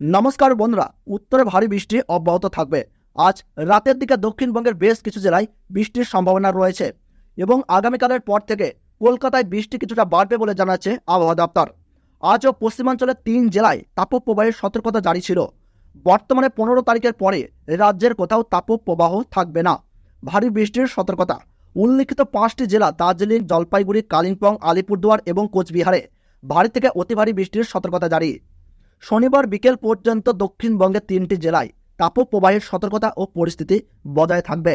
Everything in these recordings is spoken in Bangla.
নমস্কার বন্ধুরা, উত্তরে ভারী বৃষ্টি অব্যাহত থাকবে। আজ রাতের দিকে দক্ষিণবঙ্গের বেশ কিছু জেলায় বৃষ্টির সম্ভাবনা রয়েছে এবং আগামীকালের পর থেকে কলকাতায় বৃষ্টি কিছুটা বাড়বে বলে জানাচ্ছে আবহাওয়া দপ্তর। আজও পশ্চিমাঞ্চলের তিন জেলায় তাপপ্রবাহের সতর্কতা জারি ছিল। বর্তমানে পনেরো তারিখের পরে রাজ্যের কোথাও তাপপ্রবাহ থাকবে না। ভারী বৃষ্টির সতর্কতা। উল্লিখিত পাঁচটি জেলা দার্জিলিং, জলপাইগুড়ি, কালিম্পং, আলিপুরদুয়ার এবং কোচবিহারে ভারী থেকে অতি ভারী বৃষ্টির সতর্কতা জারি। শনিবার বিকেল পর্যন্ত দক্ষিণবঙ্গের তিনটি জেলায় তাপপ্রবাহের সতর্কতা ও পরিস্থিতি বজায় থাকবে।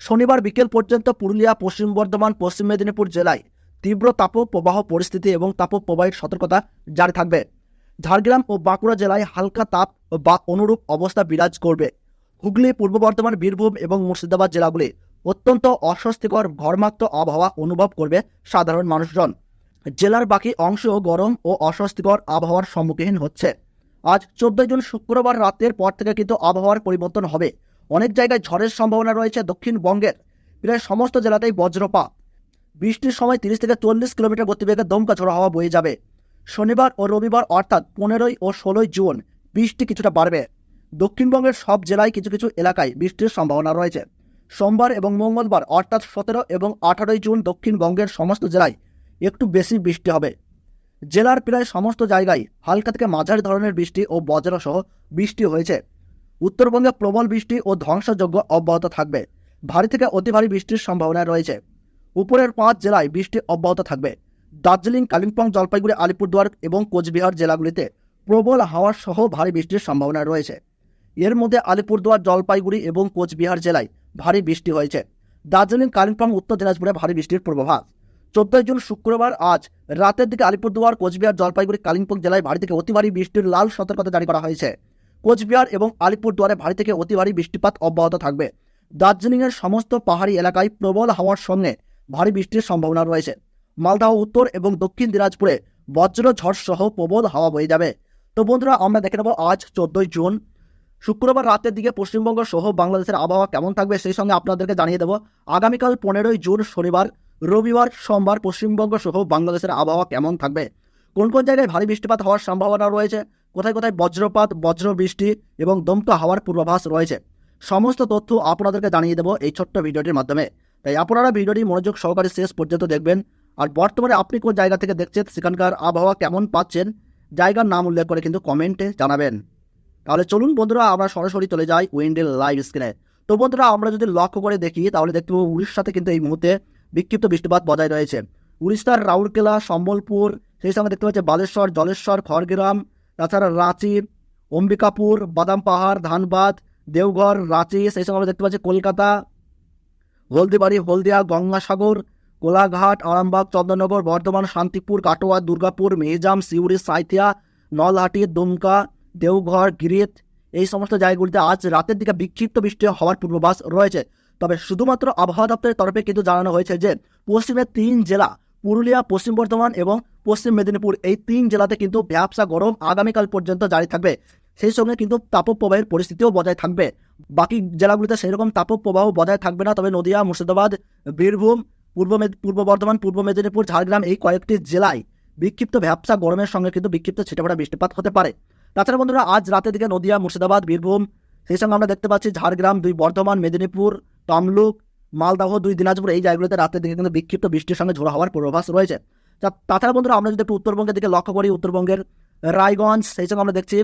শনিবার বিকেল পর্যন্ত পুরুলিয়া, পশ্চিম বর্ধমান, পশ্চিম মেদিনীপুর জেলায় তীব্র তাপপ্রবাহ পরিস্থিতি এবং তাপপ্রবাহের সতর্কতা জারি থাকবে। ঝাড়গ্রাম ও বাঁকুড়া জেলায় হালকা তাপ বা অনুরূপ অবস্থা বিরাজ করবে। হুগলি, পূর্ব বর্ধমান, বীরভূম এবং মুর্শিদাবাদ জেলাগুলি অত্যন্ত অস্বস্তিকর, ঘর্মাক্ত আবহাওয়া অনুভব করবে সাধারণ মানুষজন। জেলার বাকি অংশেও গরম ও অস্বস্তিকর আবহাওয়ার সম্মুখীন হচ্ছে। আজ চোদ্দই জুন শুক্রবার রাতের পর থেকে কিন্তু আবহাওয়ার পরিবর্তন হবে। অনেক জায়গায় ঝড়ের সম্ভাবনা রয়েছে দক্ষিণবঙ্গের। প্রায় সমস্ত জেলাতেই বজ্রপাত। বৃষ্টির সময় তিরিশ থেকে চল্লিশ কিলোমিটার গতিবেগে দমকা ঝোড়ো হাওয়া বয়ে যাবে। শনিবার ও রবিবার অর্থাৎ পনেরোই ও ষোলোই জুন বৃষ্টি কিছুটা বাড়বে। দক্ষিণবঙ্গের সব জেলায় কিছু কিছু এলাকায় বৃষ্টির সম্ভাবনা রয়েছে। সোমবার এবং মঙ্গলবার অর্থাৎ সতেরো এবং আঠারোই জুন দক্ষিণবঙ্গের সমস্ত জেলায় একটু বেশি বৃষ্টি হবে। জেলার প্রায় সমস্ত জায়গায় হালকা থেকে মাঝারি ধরনের বৃষ্টি ও বজ্রসহ বৃষ্টি হয়েছে। উত্তরবঙ্গে প্রবল বৃষ্টি ও ধ্বংসযোগ্য অব্যাহত থাকবে। ভারী থেকে অতি ভারী বৃষ্টির সম্ভাবনা রয়েছে। উপরের পাঁচ জেলায় বৃষ্টি অব্যাহত থাকবে। দার্জিলিং, কালিম্পং, জলপাইগুড়ি, আলিপুরদুয়ার এবং কোচবিহার জেলাগুলিতে প্রবল হাওয়া সহ ভারী বৃষ্টির সম্ভাবনা রয়েছে। এর মধ্যে আলিপুরদুয়ার, জলপাইগুড়ি এবং কোচবিহার জেলায় ভারী বৃষ্টি হয়েছে। দার্জিলিং, কালিম্পং, উত্তর দিনাজপুরে ভারী বৃষ্টির পূর্বাভাস। চোদ্দই জুন শুক্রবার আজ রাতের দিকে আলিপুরদুয়ার, কোচবিহার, জলপাইগুড়ি, কালিম্পং জেলায় ভারী থেকে অতি ভারী বৃষ্টির লাল সতর্কতা জারি করা হয়েছে। কোচবিহার এবং আলিপুরদুয়ারে ভারী থেকে অতি ভারী বৃষ্টিপাত অব্যাহত থাকবে। দার্জিলিংয়ের সমস্ত পাহাড়ি এলাকায় প্রবল হাওয়ার সঙ্গে ভারী বৃষ্টির সম্ভাবনা রয়েছে। মালদাহ উত্তর এবং দক্ষিণ দিনাজপুরে বজ্র ঝড় সহ প্রবল হাওয়া বয়ে যাবে। তো বন্ধুরা, আমরা দেখে নেব আজ চোদ্দই জুন। শুক্রবার রাতের দিকে পশ্চিমবঙ্গ সহ বাংলাদেশের আবহাওয়া কেমন থাকবে সেই সঙ্গে আপনাদেরকে জানিয়ে দেবো। আগামীকাল পনেরোই জুন শনিবার রবিবার, সোমবার পশ্চিমবঙ্গ সহ বাংলাদেশের আবহাওয়া কেমন থাকবে? কোন কোন জায়গায় ভারী বৃষ্টিপাত হওয়ার সম্ভাবনা রয়েছে? কোথায় কোথায় বজ্রপাত, বজ্র বৃষ্টি এবং দমকা হাওয়ার পূর্বাভাস রয়েছে? সমস্ত তথ্য আপনাদেরকে জানিয়ে দেবো এই ছোট্ট ভিডিওটির মাধ্যমে। তাই আপনারা ভিডিওটি মনোযোগ সহকারে শেষ পর্যন্ত দেখবেন। আর বর্তমানে আপনি কোন জায়গা থেকে দেখছেন, সেখানকার আবহাওয়া কেমন পাচ্ছেন, জায়গার নাম উল্লেখ করে কিন্তু কমেন্টে জানাবেন। তাহলে চলুন বন্ধুরা, আমরা সরাসরি চলে যাই উইন্ডেল লাইভ স্ক্রিনে তো বন্ধুরা, আমরা যদি লক্ষ্য করে দেখি, তাহলে দেখতে পাবো উড়িষ্যাতে কিন্তু এই মুহূর্তে বিক্ষিপ্ত বৃষ্টিপাত বজায় রয়েছে। উড়িষ্যার রাউরকেলা, সম্বলপুর, সেই সঙ্গে দেখতে পাচ্ছি বালেশ্বর, জলেশ্বর, খড়গ্রাম, তাছাড়া রাঁচি, অম্বিকাপুর, বাদাম পাহাড়, ধানবাদ, দেওঘর, রাঁচি, সেই সঙ্গে আমরা দেখতে পাচ্ছি কলকাতা, হলদিবাড়ি, হলদিয়া, গঙ্গাসাগর, কোলাঘাট, আরামবাগ, চন্দ্রনগর, বর্ধমান, শান্তিপুর, কাটোয়া, দুর্গাপুর মেহজাম সিউড়ি, সাঁইথিয়া, নলহাটি, দুমকা, দেওঘর, গিরিত, এই সমস্ত জায়গাগুলিতে আজ রাতের দিকে বিক্ষিপ্ত বৃষ্টি হওয়ার পূর্বাভাস রয়েছে। তবে শুধুমাত্র আবহাওয়া দপ্তরের তরফে কিন্তু জানানো হয়েছে যে পশ্চিমের তিন জেলা, পুরুলিয়া, পশ্চিম বর্ধমান এবং পশ্চিম মেদিনীপুর, এই তিন জেলাতে কিন্তু ব্যবসা গরম আগামীকাল পর্যন্ত জারি থাকবে। সেই সঙ্গে কিন্তু তাপপ্রবাহের পরিস্থিতিও বজায় থাকবে। বাকি জেলাগুলিতে সেরকম তাপপ্রবাহ বজায় থাকবে না, তবে নদিয়া, মুর্শিদাবাদ, বীরভূম, পূর্ব পূর্ব বর্ধমান, পূর্ব মেদিনীপুর, ঝাড়গ্রাম এই কয়েকটি জেলায় বিক্ষিপ্ত ব্যবসা গরমের সঙ্গে কিন্তু বিক্ষিপ্ত ছিটেফোঁটা বৃষ্টিপাত হতে পারে। তাছাড়া বন্ধুরা, আজ রাতের দিকে নদিয়া, মুর্শিদাবাদ, বীরভূম, সেই সঙ্গে আমরা দেখতে পাচ্ছি ঝাড়গ্রাম, দুই বর্ধমান, মেদিনীপুর তমলুক, মালদাহ দুই দিনাজপুর, এই জায়গাগুলোতে রাতের দিকে কিন্তু বিক্ষিপ্ত বৃষ্টির সঙ্গে ঝোড়ো হওয়ার পূর্বাভাস রয়েছে। তাছাড়া বন্ধুরা, আমরা যদি একটু উত্তরবঙ্গের দিকে লক্ষ্য করি, উত্তরবঙ্গের রায়গঞ্জ, সেই সঙ্গে আমরা দেখছি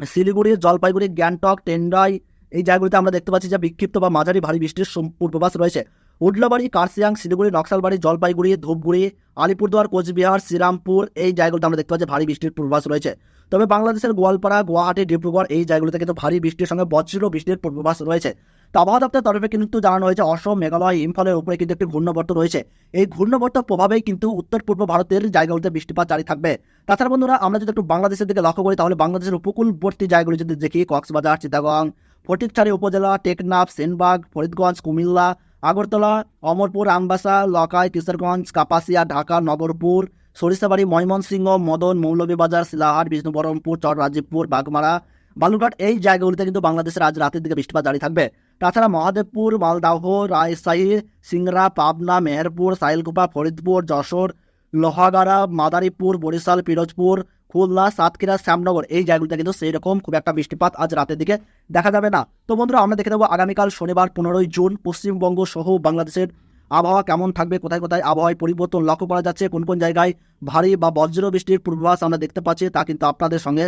শিলিগুড়ি, জলপাইগুড়ি, গ্যাংটক, টেন্ডাই, এই জায়গাগুলিতে আমরা দেখতে পাচ্ছি যে বিক্ষিপ্ত বা মাঝারি ভারী বৃষ্টির পূর্বাভাস রয়েছে। উডলাবাড়ি কার্সিয়াং শিলিগুড়ি, নকশালবাড়ি, জলপাইগুড়ি, ধূপগুড়ি, আলিপুরদুয়ার, কোচবিহার, শ্রীরামপুর, এই জায়গাগুলোতে আমরা দেখতে পাচ্ছি ভারী বৃষ্টির পূর্বাভাস রয়েছে। তবে বাংলাদেশের গোয়ালপাড়া, গুয়াহাটি, ডিব্রুগড়, এই জায়গাগুলোতে কিন্তু ভারী বৃষ্টির সঙ্গে বজ্র বৃষ্টির পূর্বাভাস রয়েছে। আবহাওয়া দপ্তরের তরফে কিন্তু জানানো হয়েছে, অসম, মেঘালয়, ইম্ফলের উপরে কিন্তু একটি ঘূর্ণবর্ত রয়েছে। এই ঘূর্ণবর্তের প্রভাবেই কিন্তু উত্তর পূর্ব ভারতের জায়গাগুলোতে বৃষ্টিপাত জারি থাকবে। তাছাড়া বন্ধুরা, আমরা যদি একটু বাংলাদেশের দিকে লক্ষ্য করি, তাহলে বাংলাদেশের উপকূলবর্তী জায়গাগুলি যদি দেখি, কক্সবাজার, চিটাগং, ফটিকছড়ি উপজেলা, টেকনাফ, সেনবাগ, ফরিদগঞ্জ, কুমিল্লা, আগরতলা, অমরপুর, আমবাসা, লকাই, কিশোরগঞ্জ, কাপাসিয়া, ঢাকা, নগরপুর, সরিষাবাড়ি, ময়মনসিংহ, মদন, মৌলভীবাজার, শিলাহাট, বিষ্ণুবরমপুর চর রাজীবপুর বাগমারা, বালুরঘাট, এই জায়গাগুলিতে কিন্তু বাংলাদেশের আজ রাতের দিকে বৃষ্টিপাত জারি থাকবে। তাছাড়া মহাদেবপুর, মালদাহ রায়শাহী সিংড়া, পাবনা, মেহেরপুর, সাইলকুপা, ফরিদপুর, যশোর, লোহাগাড়া, মাদারীপুর, বরিশাল, পিরোজপুর, খুলনা, সাতক্ষীরা, শ্যামনগর এই জায়গাগুলোতে কিন্তু সেই রকম খুব একটা বৃষ্টিপাত আজ রাতের দিকে দেখা যাবে না। তো বন্ধুরা, আমরা দেখে নেব আগামীকাল শনিবার পনেরোই জুন পশ্চিমবঙ্গ সহ বাংলাদেশের আবহাওয়া কেমন থাকবে, কোথায় কোথায় আবহাওয়ায় পরিবর্তন লক্ষ্য করা যাচ্ছে, কোন কোন জায়গায় ভারী বা বজ্র বৃষ্টির পূর্বাভাস আমরা দেখতে পাচ্ছি তা কিন্তু আপনাদের সঙ্গে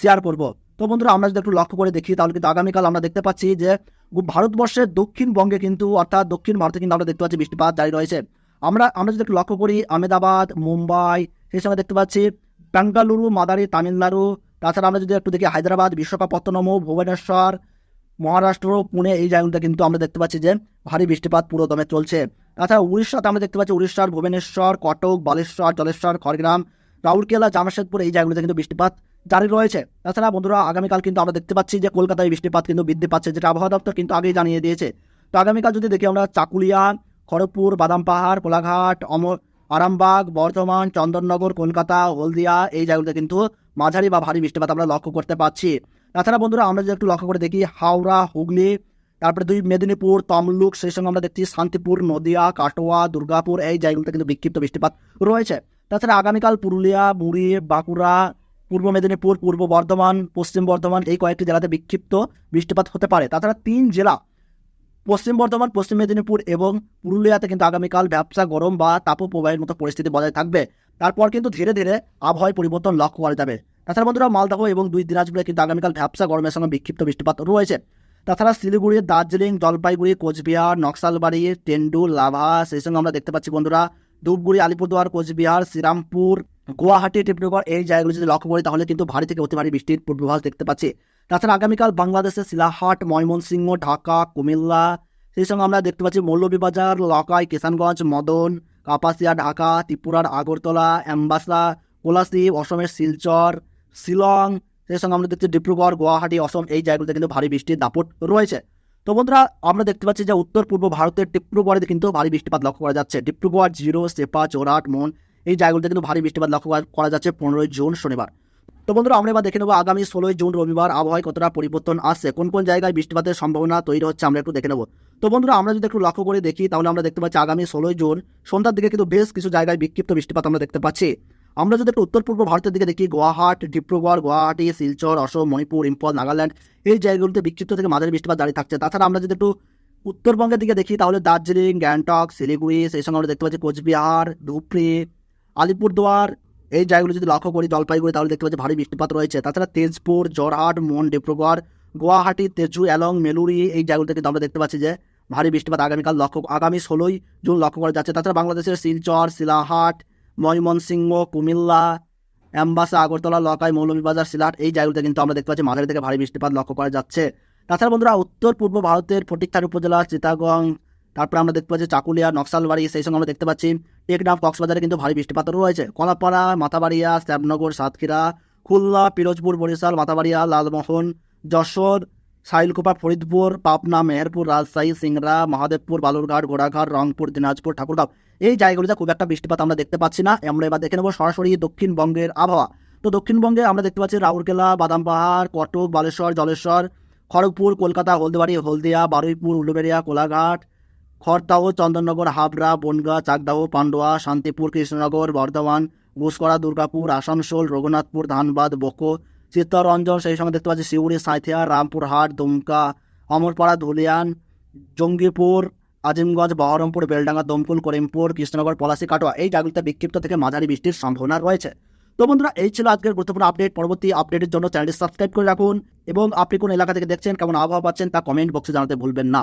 শেয়ার করব। তো বন্ধুরা, আমরা যদি একটু লক্ষ্য করে দেখি, তাহলে কিন্তু আগামীকাল আমরা দেখতে পাচ্ছি যে ভারতবর্ষের দক্ষিণবঙ্গে কিন্তু, অর্থাৎ দক্ষিণ ভারতে কিন্তু আমরা দেখতে পাচ্ছি বৃষ্টিপাত জারি রয়েছে। আমরা আমরা যদি একটু লক্ষ্য করি, আহমেদাবাদ, মুম্বাই, সেই সঙ্গে দেখতে পাচ্ছি বেঙ্গালুরু, মাদারি, তামিলনাড়ু, তাছাড়া আমরা যদি একটু দেখি হায়দ্রাবাদ, বিশাখাপত্তনম, ভুবনেশ্বর, মহারাষ্ট্র, পুনে, এই জায়গাগুলোতে কিন্তু আমরা দেখতে পাচ্ছি যে, ভারী বৃষ্টিপাত পুরো দমে চলছে। তাছাড়া উড়িষ্যাতে আমরা দেখতে পাচ্ছি উড়িষ্যার ভুবনেশ্বর, কটক, বালেশ্বর জলেশ্বর খড়গ্রাম, রাউরকেলা, জামশেদপুর, এই জায়গাগুলোতে কিন্তু বৃষ্টিপাত জারি রয়েছে। তাছাড়া বন্ধুরা, আগামীকাল কিন্তু আমরা দেখতে পাচ্ছি যে কলকাতায় বৃষ্টিপাত কিন্তু বৃদ্ধি পাচ্ছে, যেটা আবহাওয়া দপ্তর কিন্তু আগেই জানিয়ে দিয়েছে। তো আগামীকাল যদি দেখি আমরা চাকুলিয়া, খড়গপুর, বাদাম পাহাড়, কোলাঘাট অমর আরামবাগ, বর্ধমান, চন্দননগর, কলকাতা, হলদিয়া, এই জায়গাগুলোতে কিন্তু মাঝারি বা ভারী বৃষ্টিপাত আমরা লক্ষ্য করতে পারছি তাছাড়া বন্ধুরা, আমরা যদি একটু লক্ষ্য করে দেখি, হাওড়া, হুগলি, তারপরে দুই মেদিনীপুর, তমলুক, সেই সঙ্গে আমরা দেখছি শান্তিপুর, নদিয়া, কাটোয়া, দুর্গাপুর, এই জায়গাগুলোতে কিন্তু বিক্ষিপ্ত বৃষ্টিপাত রয়েছে। তাছাড়া আগামীকাল পুরুলিয়া, মুড়ি, বাঁকুড়া পূর্ব মেদিনীপুর, পূর্ব বর্ধমান, পশ্চিম বর্ধমান এই কয়েকটি জেলাতে বিক্ষিপ্ত বৃষ্টিপাত হতে পারে। তাছাড়া তিন জেলা, পশ্চিম বর্ধমান, পশ্চিম মেদিনীপুর এবং পুরুলিয়াতে কিন্তু আগামীকাল ব্যবসা গরম বা তাপপ্রবাহের মতো পরিস্থিতি বজায় থাকবে। তারপর কিন্তু ধীরে ধীরে আবহাওয়ায় পরিবর্তন লক্ষ্য করা যাবে। তাছাড়া বন্ধুরা, মালদহ এবং দুই দিনাজপুরে কিন্তু আগামীকাল ব্যবসা গরমের সঙ্গে বিক্ষিপ্ত বৃষ্টিপাত রয়েছে। তাছাড়া শিলিগুড়ি, দার্জিলিং, জলপাইগুড়ি, কোচবিহার, নকশালবাড়ি টেন্ডু লাভা সেই সঙ্গে আমরা দেখতে পাচ্ছি বন্ধুরা, ধূপগুড়ি, আলিপুরদুয়ার, কোচবিহার, শ্রীরামপুর গুয়াহাটি ডিব্রুগড় এই জায়গাগুলো যদি লক্ষ্য করি, তাহলে কিন্তু ভারী থেকে অতি ভারী বৃষ্টির পূর্বাভাস দেখতে পাচ্ছি। তাছাড়া আগামীকাল বাংলাদেশের শিলাহাট, ময়মনসিংহ, ঢাকা, কুমিল্লা, সেই সঙ্গে আমরা দেখতে পাচ্ছি মৌলভীবাজার, লকাই, কিষানগঞ্জ, মদন, কাপাসিয়া, ঢাকা, ত্রিপুরার আগরতলা, অ্যাম্বাসা কোলাসি অসমের শিলচর, শিলং, সেই সঙ্গে আমরা দেখছি ডিব্রুগড়, গুয়াহাটি, অসম, এই জায়গাগুলোতে কিন্তু ভারী বৃষ্টির দাপট রয়েছে। তো বন্ধুরা, আমরা দেখতে পাচ্ছি যে উত্তর পূর্ব ভারতের ডিব্রুগড়ে কিন্তু ভারী বৃষ্টিপাত লক্ষ্য করা যাচ্ছে। ডিব্রুগড় জিরো সেপা, চোরাট মন এই জায়গাগুলোতে কিন্তু ভারী বৃষ্টিপাত লক্ষ্য করা- যাচ্ছে পনেরোই জুন শনিবার। তো বন্ধুরা, আমরা এবার দেখে নেব আগামী ষোলোই জুন রবিবার আবহাওয়ায় কতটা পরিবর্তন আসছে, কোন কোন জায়গায় বৃষ্টিপাতের সম্ভাবনা তৈরি হচ্ছে আমরা একটু দেখে নেব। তো বন্ধুরা, আমরা যদি একটু লক্ষ্য করে দেখি, তাহলে আমরা দেখতে পাচ্ছি আগামী ষোলোই জুন সন্ধ্যার দিকে কিন্তু বেশ কিছু জায়গায় বিক্ষিপ্ত বৃষ্টিপাত আমরা দেখতে পাচ্ছি। আমরা যদি একটু উত্তর পূর্ব ভারতের দিকে দেখি, গুয়াহাট, ডিব্রুগড়, গুয়াহাটি, শিলচর, অসম, মণিপুর, ইম্ফল, নাগাল্যান্ড, এই জায়গাগুলোতে বিক্ষিপ্ত থেকে মাঝারি বৃষ্টিপাত দাঁড়িয়ে থাকছে। তাছাড়া আমরা যদি একটু উত্তরবঙ্গের দিকে দেখি, তাহলে দার্জিলিং, গ্যাংটক, শিলিগুড়ি, সেই সঙ্গে আমরা দেখতে পাচ্ছি কোচবিহার, ধুপড়ি আলিপুরদুয়ার, এই জায়গাগুলো যদি লক্ষ্য করি, জলপাইগুড়ি, তাহলে দেখতে পাচ্ছি ভারী বৃষ্টিপাত রয়েছে। তাছাড়া তেজপুর, জরহাট মন ডিব্রুগড়, গুয়াহাটি, তেজু অ্যালং মেলুরি, এই জায়গাগুলোতে কিন্তু আমরা দেখতে পাচ্ছি যে ভারী বৃষ্টিপাত আগামীকাল লক্ষ্য আগামী ষোলোই জুন লক্ষ্য করা যাচ্ছে। তাছাড়া বাংলাদেশের শিলচর, শিলাহাট, ময়মনসিংহ, কুমিল্লা অ্যাম্বাসা আগরতলা, লকাই, মৌলভীবাজার, সিলাট, এই জায়গাগুলোতে কিন্তু আমরা দেখতে পাচ্ছি মাঝারি থেকে ভারী বৃষ্টিপাত লক্ষ্য করা যাচ্ছে। তাছাড়া বন্ধুরা, উত্তর পূর্ব ভারতের ফটিকথার উপজেলা চিতাগং তারপরে আমরা দেখতে পাচ্ছি চাকুলিয়া, নকশালবাড়ি, সেই সঙ্গে আমরা দেখতে পাচ্ছি টেকনাফ কক্সবাজারে কিন্তু ভারী বৃষ্টিপাতও রয়েছে। কলাপাড়া, মাথাবাড়িয়া, শ্যামনগর, সাতক্ষীরা, খুলনা, পিরোজপুর, বরিশাল, মাথাবাড়িয়া, লালমোহন, যশোর, সাইলকুপা, ফরিদপুর, পাবনা, মেহেরপুর, রাজশাহী, সিংড়া, মহাদেবপুর, বালুরঘাট ঘোড়াঘাট রংপুর, দিনাজপুর, ঠাকুরগাঁও। এই জায়গাগুলিতে খুব একটা বৃষ্টিপাত আমরা দেখতে পাচ্ছি না। আমরা এবার দেখে নেব সরাসরি দক্ষিণবঙ্গের আবহাওয়া। তো দক্ষিণবঙ্গে আমরা দেখতে পাচ্ছি রাউরকেলা বাদাম পাহাড় কটক, বালেশ্বর, জলেশ্বর, খড়গপুর, কলকাতা, হলদিবাড়ি, হলদিয়া, বারুইপুর, উলুবেড়িয়া, কোলাঘাট খড়দাহ চন্দননগর, হাবড়া, বনগা চাকদাও পান্ডুয়া, শান্তিপুর, কৃষ্ণনগর, বর্ধমান ঘুষকরা দুর্গাপুর, আসানসোল, রঘুনাথপুর, ধানবাদ, বকো, চিত্তরঞ্জন, সেই সঙ্গে দেখতে পাচ্ছি শিউড়ি সাঁথিয়া রামপুরহাট, দুমকা, অমরপাড়া, ধুলিয়ান, জঙ্গিপুর, আজিমগঞ্জ, বহরমপুর, বেলডাঙ্গা, দমকুল, করিমপুর, কৃষ্ণনগর, পলাশি, কাটোয়া, এই জায়গাগুলিতে বিক্ষিপ্ত থেকে মাঝারি বৃষ্টির সম্ভাবনা রয়েছে। তো বন্ধুরা, এই ছিল আজকের গুরুত্বপূর্ণ আপডেট। পরবর্তী আপডেটের জন্য চ্যানেলটি সাবস্ক্রাইব করে রাখুন এবং আপনি কোন এলাকা থেকে দেখছেন, কেমন আবহাওয়া পাচ্ছেন তা কমেন্ট বক্সে জানাতে ভুলবেন না।